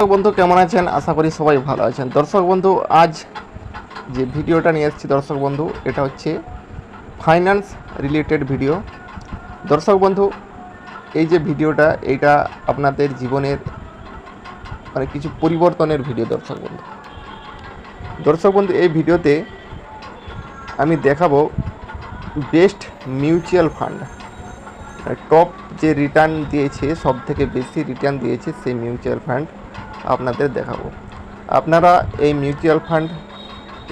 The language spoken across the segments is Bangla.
দর্শক বন্ধু, কেমন আছেন? আশা করি সবাই ভালো আছেন। দর্শক বন্ধু, আজ যে ভিডিওটা নিয়ে এসেছি দর্শক বন্ধু, এটা হচ্ছে ফাইন্যান্স রিলেটেড ভিডিও দর্শক বন্ধু, এই যে ভিডিওটা, এইটা আপনাদের জীবনের মানে কিছু পরিবর্তনের ভিডিও দর্শক বন্ধু। দর্শক বন্ধু, এই ভিডিওতে আমি দেখাবো বেস্ট মিউচুয়াল ফান্ড টপ যে রিটার্ন দিয়েছে সব থেকে বেশি রিটার্ন দিয়েছে সেই মিউচুয়াল ফান্ড আপনাদের দেখাবো। আপনারা এই মিউচুয়াল ফান্ড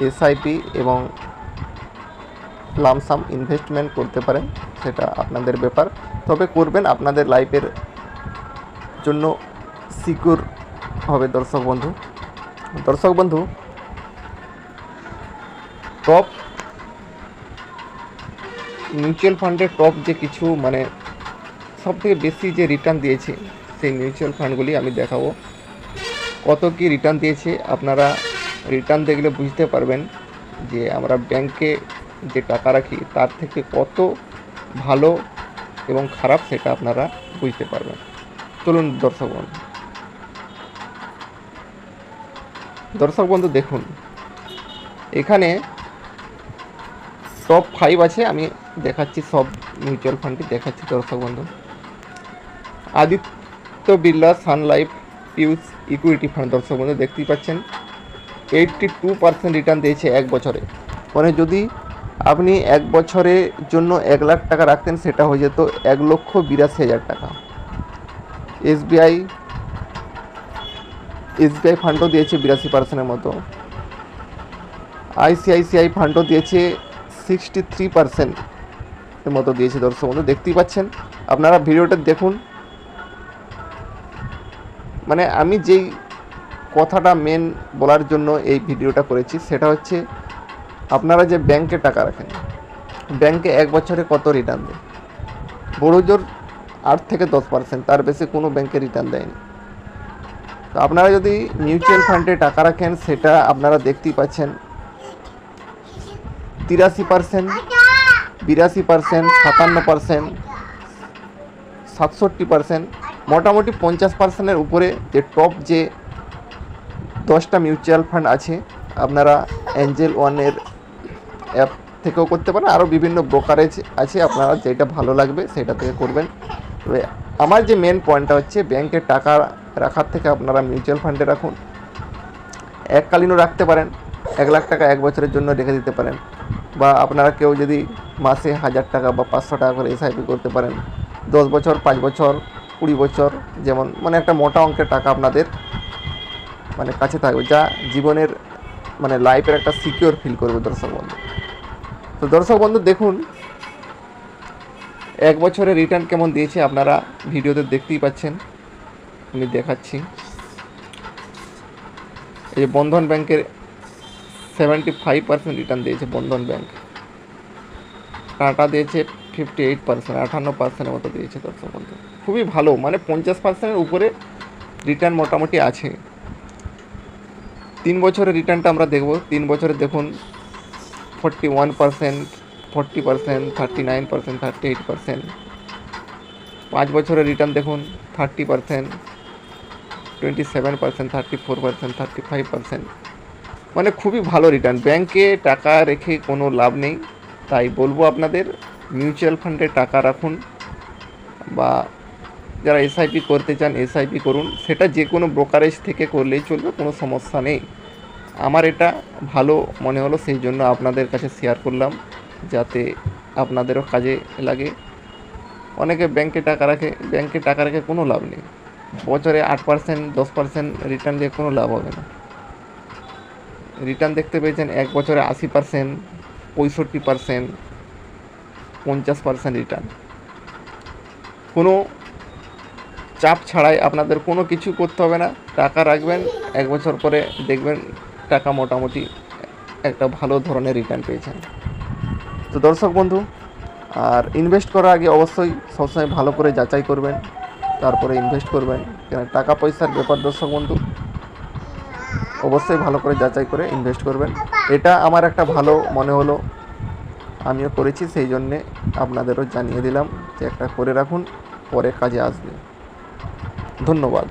এসআইপি এবং লামসাম ইনভেস্টমেন্ট করতে পারেন, সেটা আপনাদের ব্যাপার। তবে করবেন আপনাদের লাইফের জন্য সিকিউর হবে দর্শক বন্ধু। দর্শক বন্ধু টপ মিউচুয়াল ফান্ডের টপ যে কিছু মানে সব থেকে বেশি যে রিটার্ন দিয়েছে, সেই মিউচুয়াল ফান্ডগুলি আমি দেখাবো। কত কি রিটার্ন দিয়েছে আপনারা রিটার্ন দেখলে বুঝতে পারবেন যে আমরা ব্যাংকে যে টাকা রাখি তার থেকে কত ভালো এবং খারাপ সেটা আপনারা বুঝতে পারবেন। চলুন দর্শক বন্ধু। দর্শক বন্ধু, দেখুন। এখানে টপ ফাইভ আছে, আমি দেখাচ্ছি সব মিউচুয়াল ফান্ডটি দেখাচ্ছি দর্শক বন্ধু। Aditya Birla Sun Life PSU equity fund দর্শক বন্ধু দেখতেই পাচ্ছেন। এইটটি টু পার্সেন্ট রিটার্ন দিয়েছে এক বছরে। মানে যদি আপনি এক বছরের জন্য এক লাখ টাকা রাখতেন, সেটা হয়ে যেত এক লক্ষ বিরাশি হাজার টাকা। এসবিআই এসবিআই ফান্ডও দিয়েছে বিরাশি পার্সেন্টের মতো। আইসিআইসিআই ফান্ডও দিয়েছে সিক্সটি থ্রি পার্সেন্টের মতো দিয়েছে দর্শক বন্ধু, দেখতেই পাচ্ছেন। আপনারা ভিডিওটা দেখুন মানে আমি যেই কথাটা মেন বলার জন্য এই ভিডিওটা করেছি, সেটা হচ্ছে আপনারা যে ব্যাংকে টাকা রাখেন ব্যাংকে এক বছরে কত রিটার্ন দেয়? বড় জোর আট থেকে দশ পার্সেন্ট তার বেশি কোনো ব্যাংকে রিটার্ন দেয়নি। তো আপনারা যদি মিউচুয়াল ফান্ডে টাকা রাখেন, সেটা আপনারা দেখতেই পাচ্ছেন। তিরাশি পার্সেন্ট বিরাশি পার্সেন্ট সাতান্ন পার্সেন্ট সাতষট্টি পার্সেন্ট মোটামুটি পঞ্চাশ পার্সেন্টের উপরে যে টপ যে দশটা মিউচুয়াল ফান্ড আছে, আপনারা অ্যাঞ্জেল ওয়ানের অ্যাপ থেকেও করতে পারেন। আরও বিভিন্ন ব্রোকারেজ আছে, আপনারা যেটা ভালো লাগবে সেটা থেকে করবেন। তবে আমার যে মেন পয়েন্টটা হচ্ছে ব্যাংকে টাকা রাখার থেকে আপনারা মিউচুয়াল ফান্ডে রাখুন। এককালীনও রাখতে পারেন, এক লাখ টাকা এক বছরের জন্য রেখে দিতে পারেন। বা আপনারা কেউ যদি মাসে হাজার টাকা বা পাঁচশো টাকা করে এসআইপি করতে পারেন, দশ বছর, পাঁচ বছর কুড়ি বছর, যেমন মানে একটা মোটা অঙ্কের টাকা আপনাদের মানে কাছে থাকবে, যা জীবনের মানে লাইফের একটা সিকিওর ফিল করবে দর্শক বন্ধু। তো দর্শক বন্ধু, দেখুন, এক বছরে রিটার্ন কেমন দিয়েছে আপনারা ভিডিওতে দেখতেই পাচ্ছেন। আমি দেখাচ্ছি। এই যে বন্ধন ব্যাংকের সেভেন্টি ফাইভ পার্সেন্ট রিটার্ন দিয়েছে বন্ধন ব্যাংক। টাটা দিয়েছে ফিফটি এইট পার্সেন্ট আঠান্ন পার্সেন্টের মতো দিয়েছে দর্শক বন্ধু খুবই ভালো মানে পঞ্চাশ পার্সেন্টের উপরে রিটার্ন মোটামুটি আছে। তিন বছরের রিটার্নটা আমরা দেখব। তিন বছরে দেখুন forty one percent forty percent thirty nine percent thirty eight percent পাঁচ বছরের রিটার্ন দেখুন thirty percent twenty seven percent thirty four percent thirty five percent মানে খুবই ভালো রিটার্ন ব্যাংকে টাকা রেখে কোনো লাভ নেই, তাই বলব আপনাদের। মিউচুয়াল ফান্ডে টাকা রাখুন বা যারা এসআইপি করতে চান এসআইপি করুন। সেটা যে কোনো ব্রোকারেজ থেকে করলেই চলবে, কোনো সমস্যা নেই। আমার এটা ভালো মনে হলো, সেই জন্য আপনাদের কাছে শেয়ার করলাম, যাতে আপনাদেরও কাজে লাগে। অনেকে ব্যাংকে টাকা রাখে ব্যাংকে টাকা রেখে কোনো লাভ নেই। বছরে আট পার্সেন্ট দশ পার্সেন্ট রিটার্ন দিয়ে কোনো লাভ হবে না। রিটার্ন দেখতে পেয়েছেন, এক বছরে আশি পার্সেন্ট পঁয়ষট্টি পার্সেন্ট পঞ্চাশ পার্সেন্ট রিটার্ন কোনো চাপ ছাড়াই আপনাদের কোনো কিছু করতে হবে না। টাকা রাখবেন, এক বছর পরে দেখবেন টাকা মোটামুটি একটা ভালো ধরনের রিটার্ন পেয়েছেন। তো দর্শক বন্ধু, আর ইনভেস্ট করার আগে অবশ্যই সবসময় ভালো করে যাচাই করবেন, তারপরে ইনভেস্ট করবেন। কেন টাকা পয়সার ব্যাপার দর্শক বন্ধু, অবশ্যই ভালো করে যাচাই করে ইনভেস্ট করবেন। এটা আমার একটা ভালো মনে হলো। আমিও করেছি, সেই জন্যে আপনাদেরও জানিয়ে দিলাম যে একটা করে রাখুন, পরে কাজে আসবে। ধন্যবাদ।